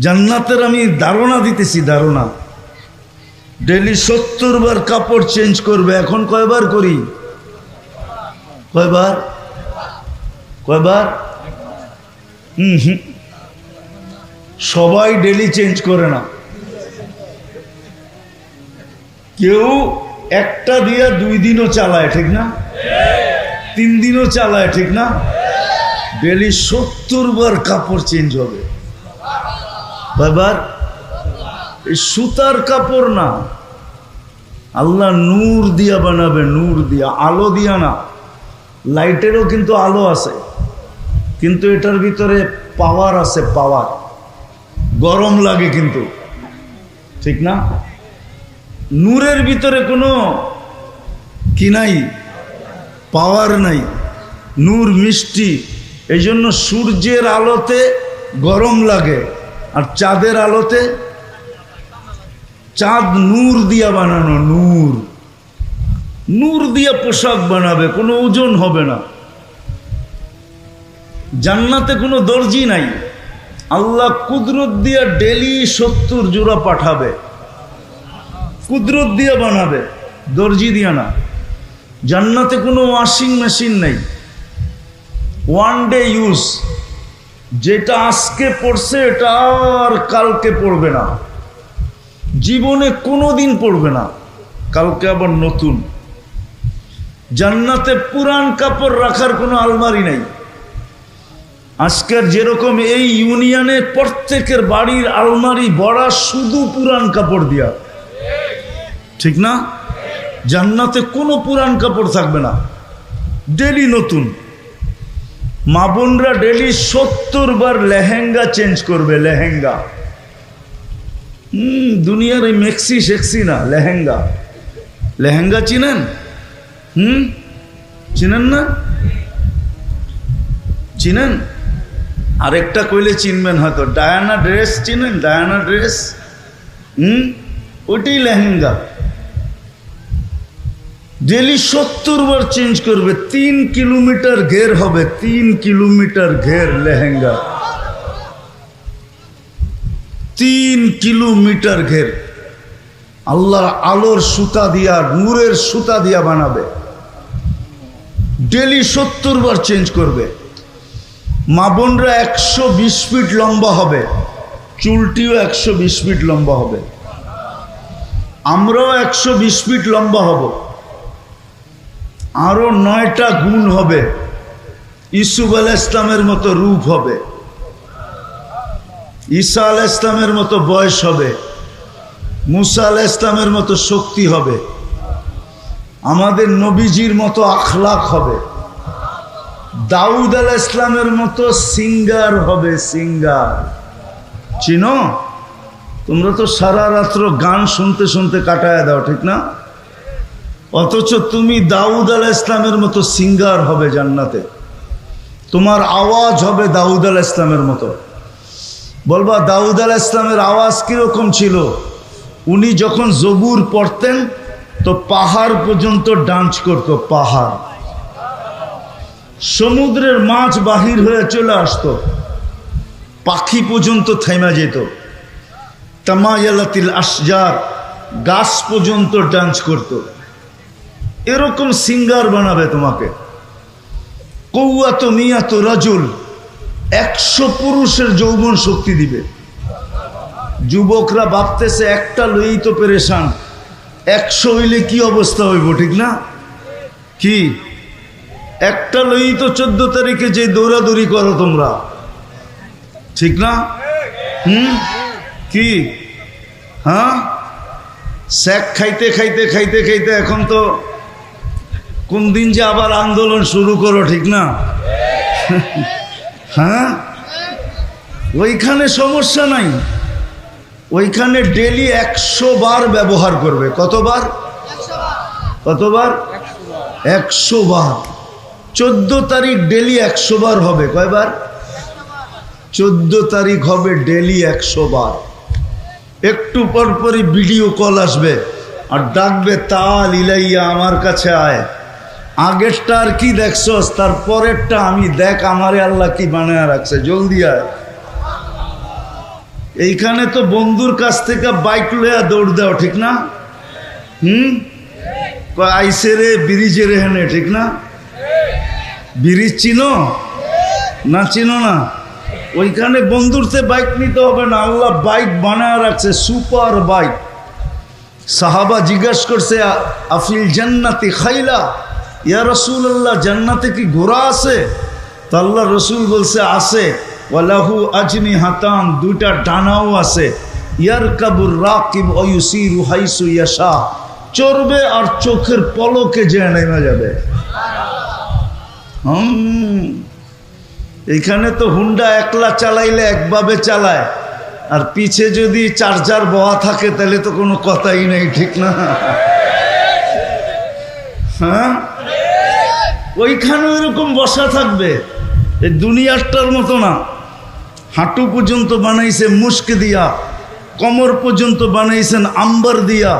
জান্নাতের আমি ধারণা দিতেছি, ধারণা। ডেলি সত্তর বার কাপড় চেঞ্জ করবে, এখন কয়বার করি? কয়বার? কয়বার? হুম হুম। সবাই ডেলি চেঞ্জ করে না। কেউ একটা দিয়া দুই দিনও চালায়, ঠিক না? তিন দিনও চালায়, ঠিক না? ডেলি সত্তর বার কাপড় চেঞ্জ হবে। কয়বার এই সুতার কাপড় না। আল্লাহ নূর দিয়া বানাবে, নূর দিয়া, আলো দিয়া না। লাইটেরও কিন্তু আলো আছে, কিন্তু এটার ভিতরে পাওয়ার আছে, পাওয়ার। গরম লাগে কিন্তু, ঠিক না? নূরের ভিতরে কোনো কি নাই, পাওয়ার নাই। নূর মিষ্টি এই জন্য সূর্যের আলোতে গরম লাগে। আর চাঁদের আলোতে চাঁদ নূর দিয়া বানানো নূর। নূর দিয়া পোশাক বানাবে, কোনো ওজন হবে না। জান্নাতে কোনো দর্জি নাই। আল্লাহ কুদরত দিয়া ডেলি সত্তর জোড়া পাঠাবে। কুদরত দিয়া বানাবে, দর্জি দিয়া না। জান্নাতে কোনো ওয়াশিং মেশিন নেই। ওয়ান ডে ইউজ যেটা আজকে পড়ছে, এটা আর কালকে পড়বে না। জীবনে কোনো দিন পড়বে না, কালকে আবার নতুন। জান্নাতে পুরান কাপড় রাখার কোনো আলমারি নেই। আজকের যেরকম এই ইউনিয়নে প্রত্যেকের বাড়ির আলমারি বড়া শুধু পুরান কাপড় দিয়া। ঠিক না? জান্নাতে কোনো পুরান কাপড় থাকবে না। ডেলি নতুন। মা বোনরা ডেলি সত্তর বার লেহেঙ্গা চেঞ্জ করবে, লেহেঙ্গা। হুম, দুনিয়ার এই মেক্সি শেক্সি না, লেহেঙ্গা। লেহেঙ্গা চিনেন? হুম, চিনেন না? চিনেন? আরেকটা কইলে চিনবেন হয়তো। ডায়ানা ড্রেস চিনেন? Diana dress? হুম, ওইটাই লেহেঙ্গা। ডেলি সত্তর বার চেঞ্জ করবে, তিন কিলোমিটার ঘের হবে, তিন কিলোমিটার ঘের লেহেঙ্গা। তিন কিলোমিটার ঘের। আল্লাহ আলোর সুতা দিয়া, নূরের সুতা দিয়া বানাবে। ডেলি সত্তর বার চেঞ্জ করবে। মা বোনরা একশো বিশ ফিট লম্বা হবে, চুলটিও একশো বিশ ফিট লম্বা হবে। আমরাও একশো বিশ ফিট লম্বা হব। আরও নয়টা গুণ হবে। ইসুফ আল ইসলামের মতো রূপ হবে। ঈসা আল ইসলামের মতো বয়স হবে। মুসা আল ইসলামের মতো শক্তি হবে। আমাদের নবীজির মতো আখলাক হবে। দাউদ আল ইসলামের মতো সিঙ্গার হবে সিঙ্গার। চিনো? তোমরা তো সারা রাত্র গান শুনতে শুনতে কাটায় দাও, ঠিক না? অথচ তুমি দাউদ আল ইসলামের মতো সিঙ্গার হবে জান্নাতে। তোমার আওয়াজ হবে দাউদ আল ইসলামের মতো। বলবা, দাউদ আল ইসলামের আওয়াজ কীরকম ছিল? উনি যখন জবুর পড়তেন, তো পাহাড় পর্যন্ত ডান্স করত, পাহাড়। সমুদ্রের মাছ বাহির হয়ে চলে আসতো। পাখি পর্যন্ত থেমা যেত। তামায়ালাতিল আসজার গাছ পর্যন্ত ডান্স করত। এরকম সিঙ্গার বানাবে তোমাকে। কৌয়াত মিয়াত রাজুল, একশো পুরুষের যৌবন শক্তি দিবে। যুবকরা ভাবতেছে, একটা লই তো পেরেশান, একশো হইলে কি অবস্থা হইব, ঠিক না? কি? একটা লই তো চোদ্দ তারিখে যে দৌড়াদৌড়ি করো তোমরা। ঠিক না? হুম? কি? হ্যাঁ? স্যাক খাইতে খাইতে খাইতে খাইতে এখন তো কোন দিন যে আবার আন্দোলন শুরু করো ঠিক না? হ্যাঁ? ওইখানে সমস্যা নাই। ওইখানে ডেলি একশো বার ব্যবহার করবে। কতবার? কতবার? একশো বার। চোদ্দ তারিখ ডেলি একশো বার হবে। কয়বার? চোদ্দ তারিখ হবে ডেলি একশো বার। একটু পর পরই ভিডিও কল আসবে। আর ডাকবে তাল ইলাইয়া আমার কাছে আয়। আগেরটা আর কি দেখছস? তার পরেরটা আমি দেখ, আমারে আল্লাহ কি বানায় রাখছে। জলদি আয়। এইখানে তো বন্ধুর কাছ থেকে বাইক লইয়া দৌড় দাও ঠিক না? হুম? আইসে রে, ব্রিজে রে হেনে, ঠিক না? ব্রিজ চিনো? না চিনো না? ওইখানে বন্ধুরতে বাইক নিতে হবে না। আল্লাহ বাইক বানায় রাখছে, সুপার বাইক। সাহাবা জিজ্ঞাসা করছে, "আ- আফিল জান্নাতি খাইলা? ইয়া রসুল আল্লাহ জান্নাতে কি ঘোড়া আছে? তো আল্লাহ রসুল বলছে, আছে। ওয়ালাহু আজনি হাতান দুইটা ডানাও আছে। ইয়ার কাবুর রাকিব অয়ুসির হাইসু ইয়াশা। চড়বে আর চোখের পলকে যে নেমে যাবে। হুম। এইখানে তো হুন্ডা একলা চালাইলে একভাবে চালায়। আর পিছে যদি চার্জার বহা থাকে, তাহলে তো কোনো কথাই নেই, ঠিক না? হ্যাঁ? ওইখানে এরকম বসা থাকবে। এই দুনিয়ারটার মতো না। হাঁটু পর্যন্ত বানাইছে মুস্ক দিয়া, কমর পর্যন্ত বানাইছেন আম্বার দিয়া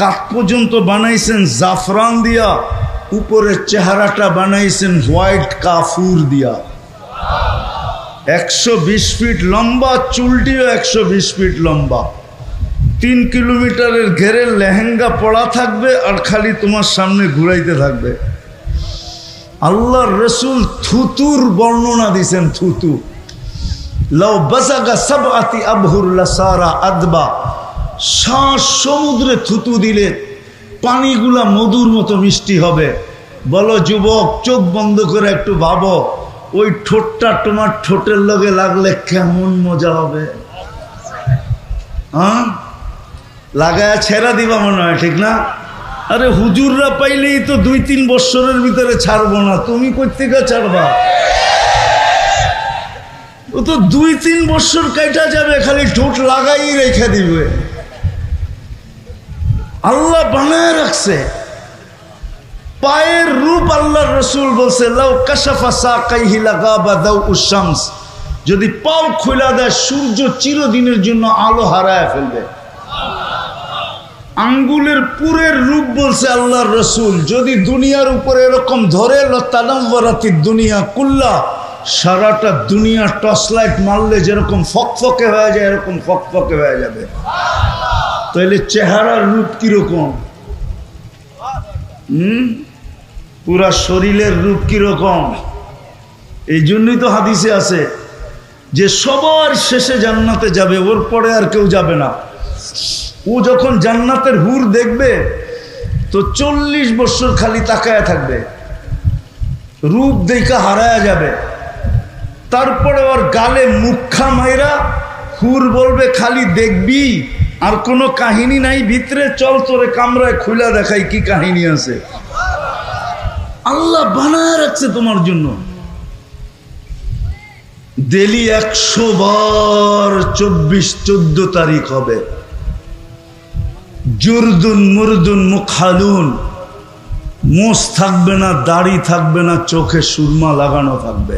কাক পর্যন্ত বানাইছেন জাফরান দিয়া, উপরের চেহারাটা বানাইছেন হোয়াইট কাফুর দিয়া। একশো বিশ ফিট লম্বা, চুলটিও একশো বিশ ফিট লম্বা। তিন কিলোমিটারের ঘেরে লেহেঙ্গা পড়া থাকবে আর খালি তোমার সামনে ঘুরাইতে থাকবে। আল্লাহর রসুল থুতুর বর্ণনা দিছেন থুতু। লও বাসাগা সব আতি আবহুল্লা সারা আদবা। শ্বাস সমুদ্রে থুতু দিলে পানিগুলা মধুর মতো মিষ্টি হবে। বলো, যুবক, চোখ বন্ধ করে একটু ভাবো, ওই ঠোঁটটা তোমার ঠোঁটের লগে লাগলে কেমন মজা হবে? হ্যাঁ লাগায় ছেড়া দিবা মনে হয়, ঠিক না? আরে হুজুররা পাইলেই তো দুই তিন বৎসরের ভিতরে ছাড়বো না। তুমি কোথেকে ছাড়বা? ও তো দুই তিন বছর কাইটা যাবে, খালি ঠোঁট লাগাই রেখে দিবে। আল্লাহ বানায় রাখছে। পায়ের রূপ আল্লাহ রসুল বলছে, লাউ কাশাফা সাকাইহি লাগাবা দাউ উশামস যদি পাও খোলা দেয়, সূর্য চিরদিনের জন্য আলো হারায় ফেলবে। আঙ্গুলের পুরের রূপ বলছে আল্লাহর রসুল। যদি দুনিয়ার উপরে এরকম ধরে লতানম্বরাতি দুনিয়া কুল্লা, সারাটা দুনিয়া টর্চ লাইট মারলে যেরকম ফকফকে হয়ে যায়, এরকম ফকফকে হয়ে যাবে। তাহলে চেহারার রূপ কীরকম? হুম? পুরা শরীরের রূপ কীরকম? এই জন্যই তো হাদিসে আছে যে সবার শেষে জান্নাতে যাবে, ওর পরে আর কেউ যাবে না। ও যখন জান্নাতের হুর দেখবে, তো চল্লিশ বছর খালি তাকায় থাকবে। রূপ দেখা হারায়া যাবে। তারপরে ওর গালে মুখা মাইরা হুর বলবে, খালি দেখবি, আর কোনো কাহিনী নাই, ভিতরে চল তোরে কামরায় খুলে দেখাই কি কাহিনী আছে। আল্লাহ বানায় রাখছে তোমার জন্য। ডেলি একশো বার চব্বিশ, চোদ্দ তারিখ হবে। জুরদুন মুরদুন মুখালুন। মোষ থাকবে না, দাড়ি থাকবে না, চোখে সুরমা লাগানো থাকবে।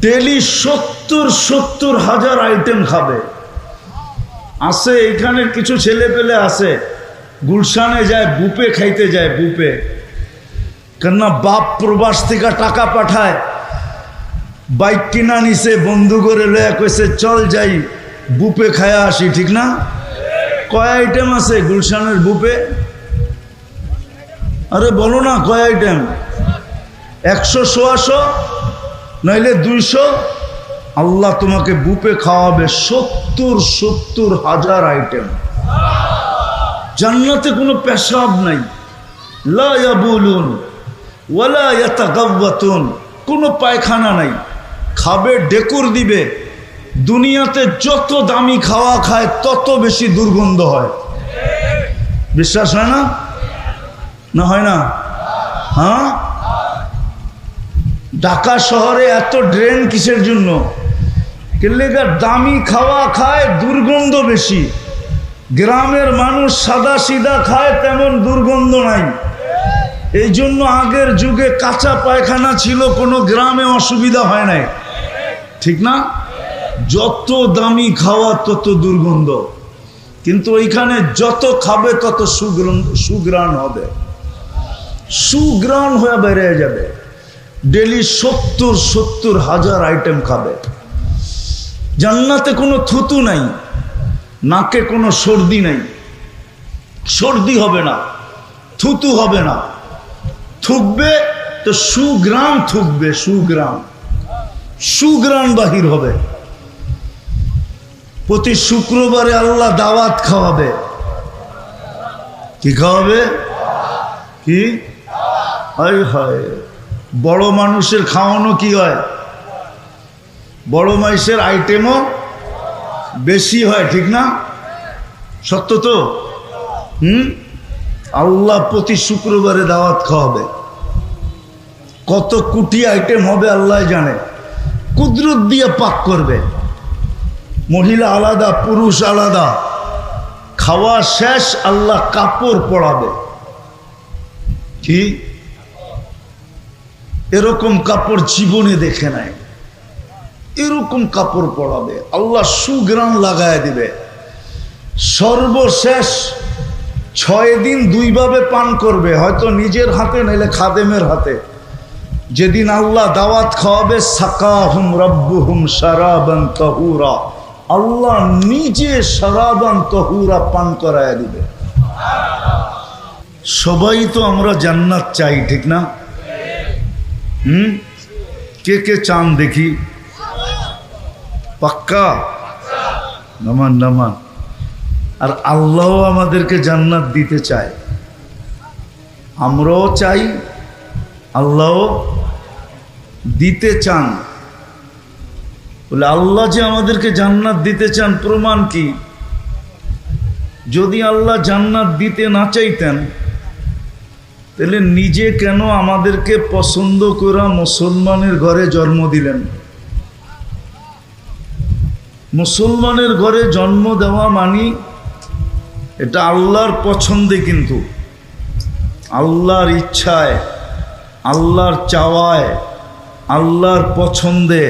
ডেলি সত্তর সত্তর হাজার আইটেম খাবে। আছে, এখানে কিছু ছেলে পেলে আছে। গুলশানে যায়, বুপে খাইতে যায়, বুপে। কেননা বাপ প্রবাস থেকে টাকা পাঠায়। বাইক কিনা নিছে, বন্ধু করে লয়া কইছে, চল যাই, বুপে খায়া আসি, ঠিক না? কয় আইটেম আছে গুলশানের বুপে আরে বলো না, কয় আইটেম একশো, সোয়াশো, নইলে দুইশো? আল্লাহ তোমাকে বুপে খাওয়াবে সত্তর সত্তর হাজার আইটেম জান্নাতে কোনো পেশাব নাই। লা ইয়াবুলুন ওয়ালা কোনো পায়খানা নাই। খাবে, ডেকুর দিবে। দুনিয়াতে যত দামি খাওয়া খায়, তত বেশি দুর্গন্ধ হয়। বিশ্বাস হয় না? না হয় না? হ্যাঁ? ঢাকা শহরে এত ড্রেন কিসের জন্য? কেলেগার দামি খাওয়া খায়, দুর্গন্ধ বেশি। গ্রামের মানুষ সাদা সিদা খায়, তেমন দুর্গন্ধ নাই। এই জন্য আগের যুগে কাঁচা পায়খানা ছিল, কোনো গ্রামে অসুবিধা হয় নাই। ঠিক না? যত দামি খাওয়া, তত দুর্গন্ধ। কিন্তু ওইখানে যত খাবে, তত সুগ্রাণ হবে। সুগ্রাণ হয়ে বেড়ে যাবে। ডেলি সত্তর সত্তর হাজার আইটেম খাবে। জান্নাতে কোনো থুতু নাই, নাকে কোনো সর্দি নাই। সর্দি হবে না, থুতু হবে না। থুকবে তো সুগ্রাম থুকবে সুগ্রাম সুগ্রাম বাহির হবে। প্রতি শুক্রবারে আল্লাহ দাওয়াত খাওয়াবে। কি খাওয়াবে? কি? হয় হয়। বড় মানুষের খাওয়ানো কি হয়? বড় মানুষের আইটেমও বেশি হয়, ঠিক না? সত্য তো? হুম? আল্লাহ প্রতি শুক্রবারে দাওয়াত খাওয়াবে। কত কুটি আইটেম হবে, আল্লাহ জানে। কুদরত দিয়ে পাক করবে। মহিলা আলাদা, পুরুষ আলাদা। খাওয়া শেষ, আল্লাহ কাপড় পরাবে। কি? এরকম কাপড় জীবনে দেখে নাই। এরকম কাপড় পরাবে। আল্লাহ সুগ্রাম লাগায় দিবে। সর্বশেষ ছয় দিন দুইভাবে পান করবে। হয়তো নিজের হাতে নাইলে খাদেমের হাতে। যেদিন আল্লাহ দাওয়াত খাওয়াবে সাকা হুম রব্বু হুম সারাবান তহুরা। আল্লাহ নিজে সারাবান তহুরা পান করায় দিবে। সবাই তো আমরা জান্নাত চাই, ঠিক না? হুম? কে কে চান দেখি? পাক্কা? নামান নামান। আর আল্লাহ আমাদেরকে জান্নাত দিতে চায়। আমরাও চাই, আল্লাহ দিতে চান। বলে, আল্লাহ যে আমাদেরকে জান্নাত দিতে চান, প্রমাণ কি? যদি আল্লাহ জান্নাত দিতে না চাইতেন, তাহলে নিজে কেন আমাদেরকে পছন্দ করা মুসলমানের ঘরে জন্ম দিলেন? মুসলমানের ঘরে জন্ম দেওয়া মানি এটা আল্লাহর পছন্দে কিন্তু। আল্লাহর ইচ্ছায়, আল্লাহর চাওয়ায়, আল্লাহর পছন্দে